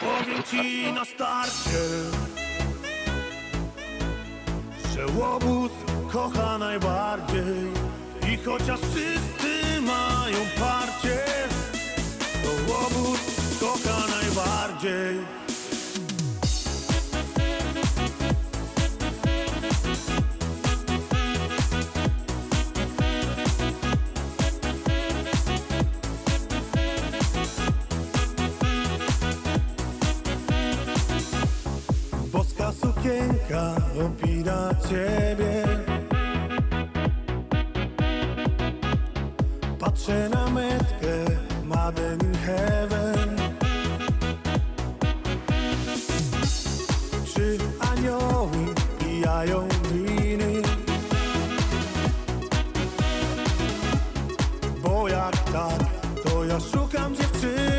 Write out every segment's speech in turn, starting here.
Powiem ci na starcie, że łobuz kocha najbardziej i chociaż wszyscy mają parcie, to łobuz kocha Boska sukienka opina ciebie. Patrzę na metkę Made in heaven. Czy anioły pijają winy? Bo jak tak, to ja szukam dziewczyny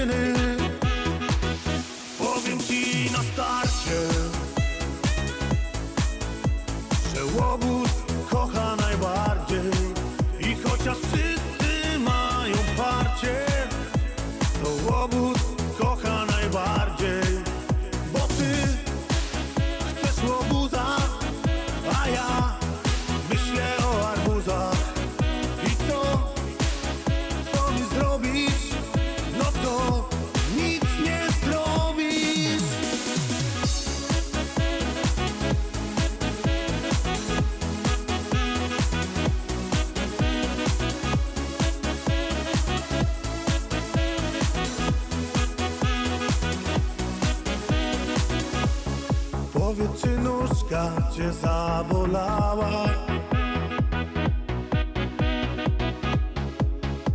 Powiedz, czy nóżka cię zabolała?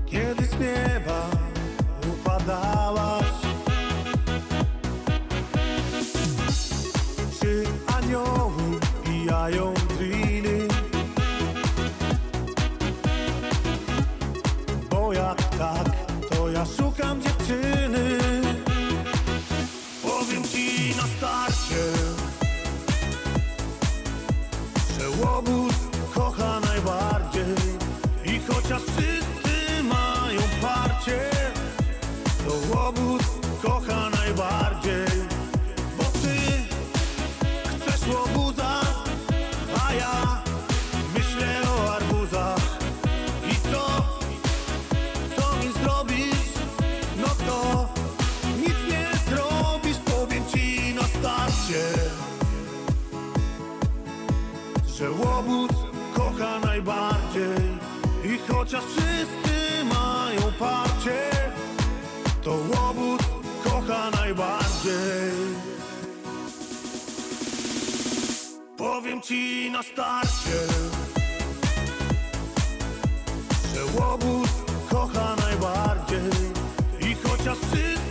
Kiedy z nieba upadałaś? Czy anioły pijają łobuz kocha najbardziej. I chociaż wszyscy mają parcie To łobuz Że kocha najbardziej. I chociaż wszyscy mają parcie To łobuz kocha najbardziej. Powiem ci na starcie Że kocha najbardziej. I chociaż wszyscy